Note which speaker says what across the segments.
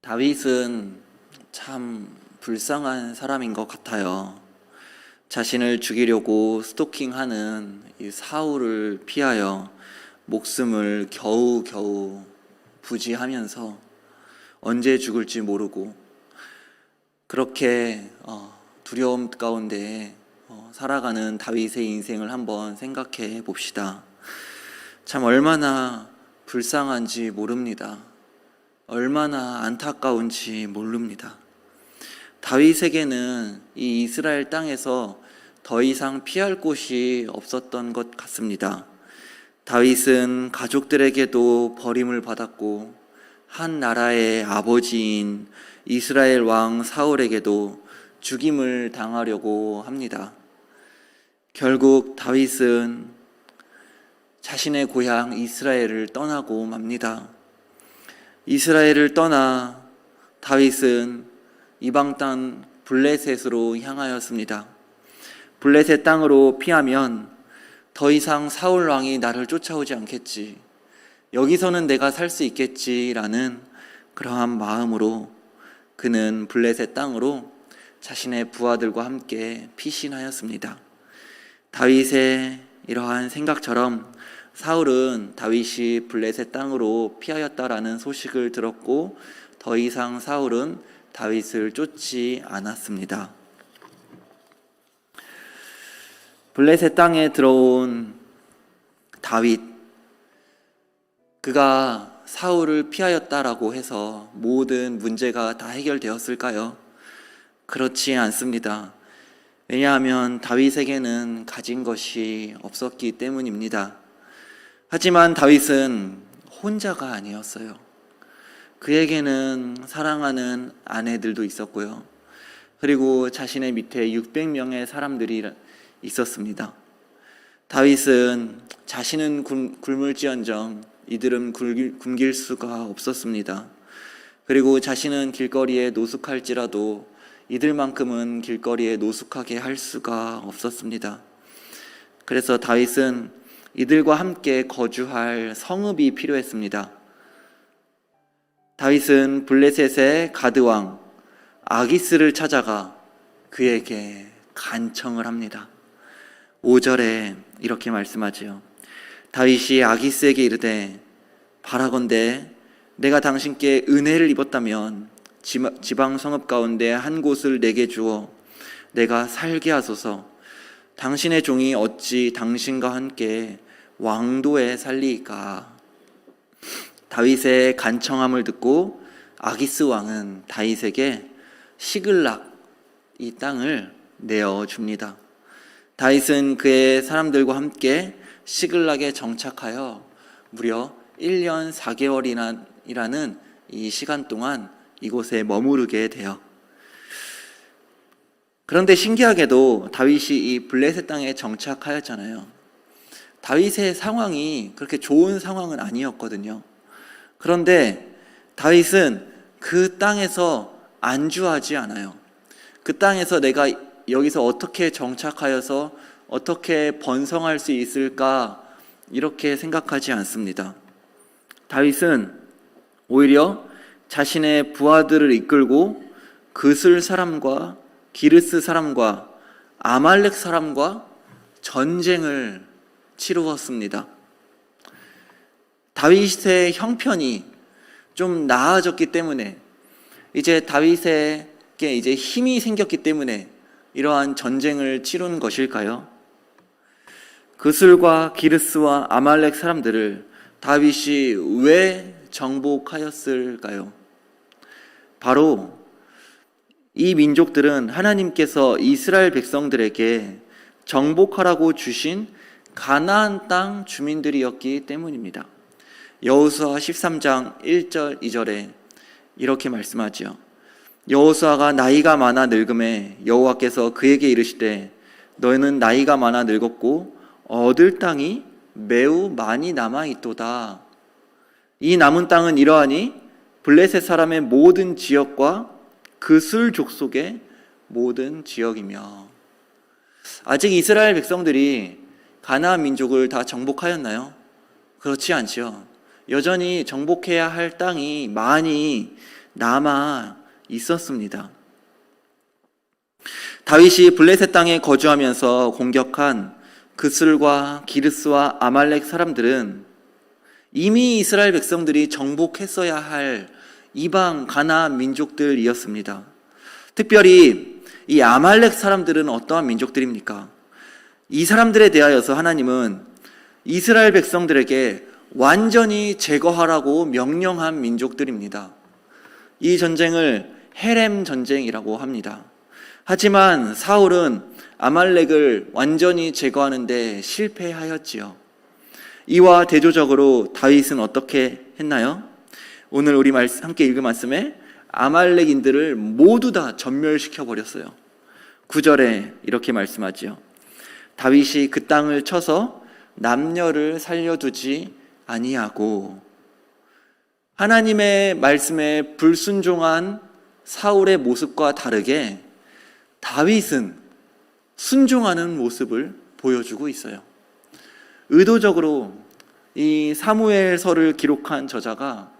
Speaker 1: 다윗은 참 불쌍한 사람인 것 같아요. 자신을 죽이려고 스토킹하는 이 사울을 피하여 목숨을 겨우겨우 부지하면서 언제 죽을지 모르고 그렇게 어, 두려움 가운데 어, 살아가는 다윗의 인생을 한번 생각해 봅시다. 참 얼마나 불쌍한지 모릅니다. 얼마나 안타까운지 모릅니다. 다윗에게는 이 이스라엘 땅에서 더 이상 피할 곳이 없었던 것 같습니다. 다윗은 가족들에게도 버림을 받았고 한 나라의 아버지인 이스라엘 왕 사울에게도 죽임을 당하려고 합니다. 결국 다윗은 자신의 고향 이스라엘을 떠나고 맙니다. 이스라엘을 떠나 다윗은 이방 땅 블레셋으로 향하였습니다. 블레셋 땅으로 피하면 더 이상 사울 왕이 나를 쫓아오지 않겠지. 여기서는 내가 살 수 있겠지라는 그러한 마음으로 그는 블레셋 땅으로 자신의 부하들과 함께 피신하였습니다. 다윗의 이러한 생각처럼 사울은 다윗이 블레셋 땅으로 피하였다라는 소식을 들었고 더 이상 사울은 다윗을 쫓지 않았습니다. 블레셋 땅에 들어온 다윗 그가 사울을 피하였다라고 해서 모든 문제가 다 해결되었을까요? 그렇지 않습니다. 왜냐하면 다윗에게는 가진 것이 없었기 때문입니다. 하지만 다윗은 혼자가 아니었어요. 그에게는 사랑하는 아내들도 있었고요. 그리고 자신의 밑에 600명의 사람들이 있었습니다. 다윗은 자신은 굶을지언정 이들은 굶길 수가 없었습니다. 그리고 자신은 길거리에 노숙할지라도 이들만큼은 길거리에 노숙하게 할 수가 없었습니다. 그래서 다윗은 이들과 함께 거주할 성읍이 필요했습니다. 다윗은 블레셋의 가드왕 아기스를 찾아가 그에게 간청을 합니다. 5절에 이렇게 말씀하지요. 다윗이 아기스에게 이르되 바라건대 내가 당신께 은혜를 입었다면 지방 성읍 가운데 한 곳을 내게 주어 내가 살게 하소서. 당신의 종이 어찌 당신과 함께 왕도에 살리까? 다윗의 간청함을 듣고 아기스 왕은 다윗에게 시글락 이 땅을 내어 줍니다. 다윗은 그의 사람들과 함께 시글락에 정착하여 무려 1년 4개월이라는 이 시간 동안 이곳에 머무르게 돼요. 그런데 신기하게도 다윗이 이 블레셋 땅에 정착하였잖아요. 다윗의 상황이 그렇게 좋은 상황은 아니었거든요. 그런데 다윗은 그 땅에서 안주하지 않아요. 그 땅에서 내가 여기서 어떻게 정착하여서 어떻게 번성할 수 있을까 이렇게 생각하지 않습니다. 다윗은 오히려 자신의 부하들을 이끌고 그슬 사람과 기르스 사람과 아말렉 사람과 전쟁을 치루었습니다. 다윗의 형편이 좀 나아졌기 때문에 이제 다윗에게 이제 힘이 생겼기 때문에 이러한 전쟁을 치른 것일까요? 그슬과 기르스와 아말렉 사람들을 다윗이 왜 정복하였을까요? 바로 이 민족들은 하나님께서 이스라엘 백성들에게 정복하라고 주신 가나안 땅 주민들이었기 때문입니다. 여호수아 13장 1절 2절에 이렇게 말씀하지요. 여호수아가 나이가 많아 늙음에 여호와께서 그에게 이르시되 너희는 나이가 많아 늙었고 얻을 땅이 매우 많이 남아 있도다. 이 남은 땅은 이러하니 블레셋 사람의 모든 지역과 그술 족속의 모든 지역이며 아직 이스라엘 백성들이 가나안 민족을 다 정복하였나요? 그렇지 않지요. 여전히 정복해야 할 땅이 많이 남아 있었습니다. 다윗이 블레셋 땅에 거주하면서 공격한 그슬과 기르스와 아말렉 사람들은 이미 이스라엘 백성들이 정복했어야 할 이방 가나안 민족들이었습니다. 특별히 이 아말렉 사람들은 어떠한 민족들입니까? 이 사람들에 대하여서 하나님은 이스라엘 백성들에게 완전히 제거하라고 명령한 민족들입니다. 이 전쟁을 헤렘 전쟁이라고 합니다. 하지만 사울은 아말렉을 완전히 제거하는데 실패하였지요. 이와 대조적으로 다윗은 어떻게 했나요? 오늘 우리 함께 읽은 말씀에 아말렉인들을 모두 다 전멸시켜 버렸어요. 9절에 이렇게 말씀하지요. 다윗이 그 땅을 쳐서 남녀를 살려두지 아니하고 하나님의 말씀에 불순종한 사울의 모습과 다르게 다윗은 순종하는 모습을 보여주고 있어요. 의도적으로 이 사무엘서를 기록한 저자가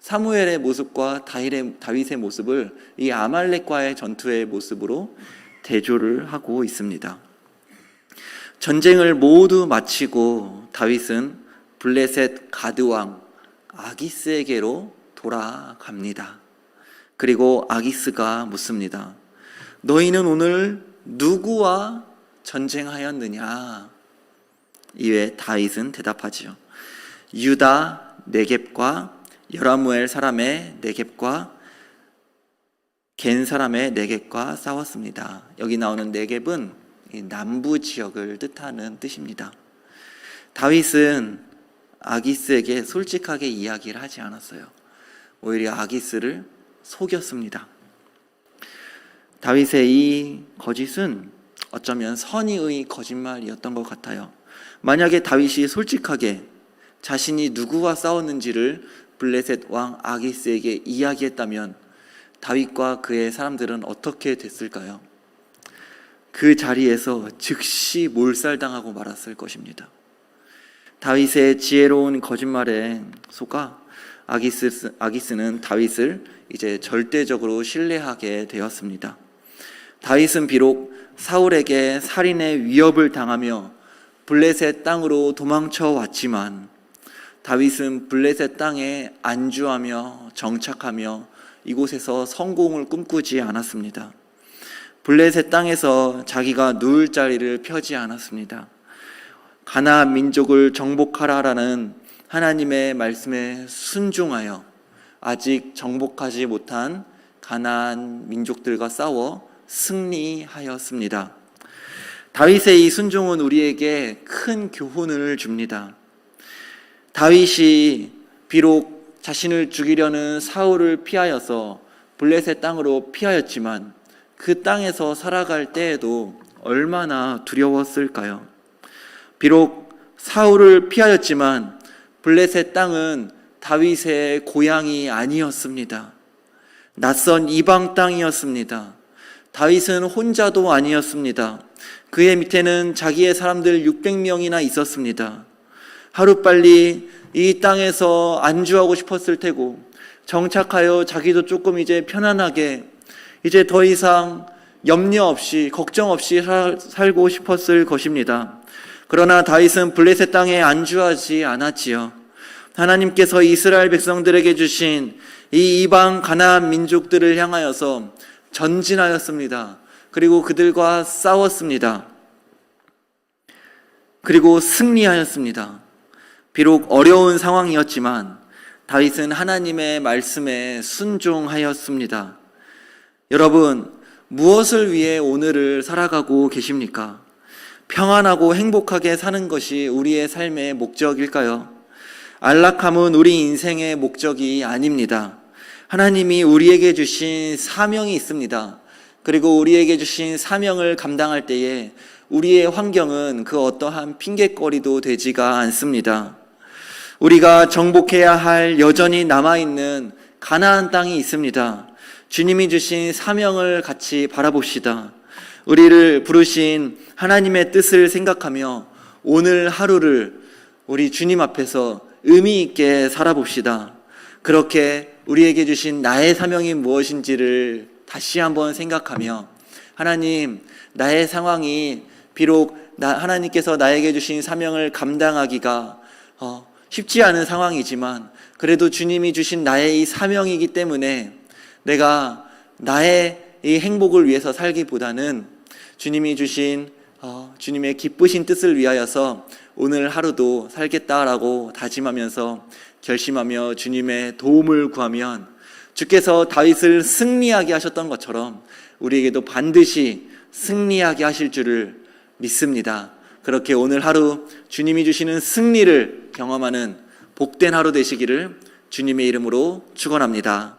Speaker 1: 사무엘의 모습과 다윗의, 모습을 이 아말렉과의 전투의 모습으로 대조를 하고 있습니다. 전쟁을 모두 마치고 다윗은 블레셋 가드왕 아기스에게로 돌아갑니다. 그리고 아기스가 묻습니다. 너희는 오늘 누구와 전쟁하였느냐? 이에 다윗은 대답하지요. 유다 네겝과 여라무엘 사람의 네겝과 겐 사람의 네겝과 싸웠습니다. 여기 나오는 네겝은 남부 지역을 뜻하는 뜻입니다. 다윗은 아기스에게 솔직하게 이야기를 하지 않았어요. 오히려 아기스를 속였습니다. 다윗의 이 거짓은 어쩌면 선의의 거짓말이었던 것 같아요. 만약에 다윗이 솔직하게 자신이 누구와 싸웠는지를 블레셋 왕 아기스에게 이야기했다면 다윗과 그의 사람들은 어떻게 됐을까요? 그 자리에서 즉시 몰살당하고 말았을 것입니다. 다윗의 지혜로운 거짓말에 속아 아기스, 아기스는 다윗을 이제 절대적으로 신뢰하게 되었습니다. 다윗은 비록 사울에게 살인의 위협을 당하며 블레셋 땅으로 도망쳐 왔지만 다윗은 블레셋 땅에 안주하며 정착하며 이곳에서 성공을 꿈꾸지 않았습니다. 블레셋 땅에서 자기가 누울 자리를 펴지 않았습니다. 가나안 민족을 정복하라라는 하나님의 말씀에 순종하여 아직 정복하지 못한 가나안 민족들과 싸워 승리하였습니다. 다윗의 이 순종은 우리에게 큰 교훈을 줍니다. 다윗이 비록 자신을 죽이려는 사울을 피하여서 블레셋 땅으로 피하였지만 그 땅에서 살아갈 때에도 얼마나 두려웠을까요? 비록 사울을 피하였지만 블레셋 땅은 다윗의 고향이 아니었습니다. 낯선 이방 땅이었습니다. 다윗은 혼자도 아니었습니다. 그의 밑에는 자기의 사람들 600명이나 있었습니다. 하루빨리 이 땅에서 안주하고 싶었을 테고 정착하여 자기도 조금 이제 편안하게 이제 더 이상 염려 없이 걱정 없이 살고 싶었을 것입니다. 그러나 다윗은 블레셋 땅에 안주하지 않았지요. 하나님께서 이스라엘 백성들에게 주신 이 이방 가나안 민족들을 향하여서 전진하였습니다. 그리고 그들과 싸웠습니다. 그리고 승리하였습니다. 비록 어려운 상황이었지만 다윗은 하나님의 말씀에 순종하였습니다. 여러분, 무엇을 위해 오늘을 살아가고 계십니까? 평안하고 행복하게 사는 것이 우리의 삶의 목적일까요? 안락함은 우리 인생의 목적이 아닙니다. 하나님이 우리에게 주신 사명이 있습니다. 그리고 우리에게 주신 사명을 감당할 때에 우리의 환경은 그 어떠한 핑계거리도 되지가 않습니다. 우리가 정복해야 할 여전히 남아있는 가나안 땅이 있습니다. 주님이 주신 사명을 같이 바라봅시다. 우리를 부르신 하나님의 뜻을 생각하며 오늘 하루를 우리 주님 앞에서 의미 있게 살아봅시다. 그렇게 우리에게 주신 나의 사명이 무엇인지를 다시 한번 생각하며 하나님 나의 상황이 비록 나, 하나님께서 나에게 주신 사명을 감당하기가 어, 쉽지 않은 상황이지만 그래도 주님이 주신 나의 이 사명이기 때문에 내가 나의 이 행복을 위해서 살기보다는 주님이 주신 어, 주님의 기쁘신 뜻을 위하여서 오늘 하루도 살겠다라고 다짐하면서 결심하며 주님의 도움을 구하면 주께서 다윗을 승리하게 하셨던 것처럼 우리에게도 반드시 승리하게 하실 줄을 믿습니다. 그렇게 오늘 하루 주님이 주시는 승리를 경험하는 복된 하루 되시기를 주님의 이름으로 축원합니다.